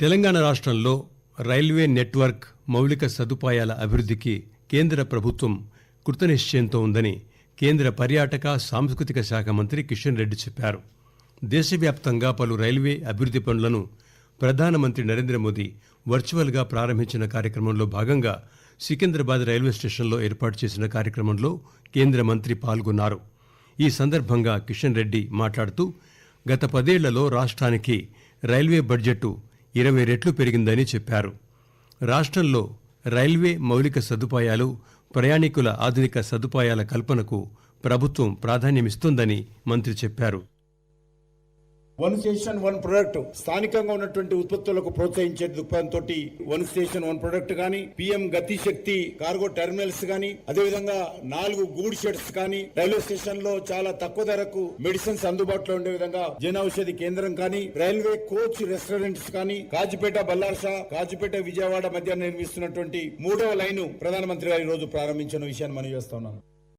తెలంగాణ రాష్ట్రంలో railway network మౌలిక సదుపాయాల అభివృద్ధికి కేంద్ర ప్రభుత్వం కృతనిశ్చయంతో ఉందని కేంద్ర పర్యాటక సాంస్కృతిక శాఖ మంత్రి కిషన్ రెడ్డి చెప్పారు. దేశవ్యాప్తంగా పలు రైల్వే అభివృద్ధి పనులను ప్రధానమంత్రి నరేంద్ర మోదీ వర్చువల్గా ప్రారంభించిన కార్యక్రమంలో భాగంగా సికింద్రాబాద్ రైల్వే స్టేషన్లో ఏర్పాటు చేసిన కార్యక్రమంలో కేంద్ర మంత్రి పాల్గొన్నారు. ఈ సందర్భంగా కిషన్ రెడ్డి మాట్లాడుతూ గత పదేళ్ళలో రాష్ట్రానికి రైల్వే బడ్జెట్ ఇరవై రెట్లు పెరిగిందని చెప్పారు. రాష్ట్రంలో రైల్వే మౌలిక సదుపాయాలు ప్రయాణికుల ఆధునిక సదుపాయాల కల్పనకు ప్రభుత్వం ప్రాధాన్యమిస్తోందని మంత్రి చెప్పారు. వన్ స్టేషన్ వన్ ప్రొడక్ట్ స్థానికంగా ఉన్నటువంటి ఉత్పత్తులకు ప్రోత్సహించే దృక్పథంతో వన్ స్టేషన్ వన్ ప్రొడక్ట్ కానీ PM Gati Shakti cargo terminals కానీ అదేవిధంగా నాలుగు గూడ్ షెడ్స్ కానీ రైల్వే స్టేషన్లో చాలా తక్కువ ధరకు మెడిసిన్స్ అందుబాటులో ఉండే విధంగా జన ఔషధి కేంద్రం కానీ రైల్వే కోచ్ రెస్టారెంట్స్ కానీ కాజిపేట బల్లార్షా కాజిపేట విజయవాడ మధ్య నిర్మిస్తున్నటువంటి మూడవ లైను ప్రధానమంత్రి గారు ఈ రోజు ప్రారంభించిన విషయాన్ని మనం చేస్తున్నాను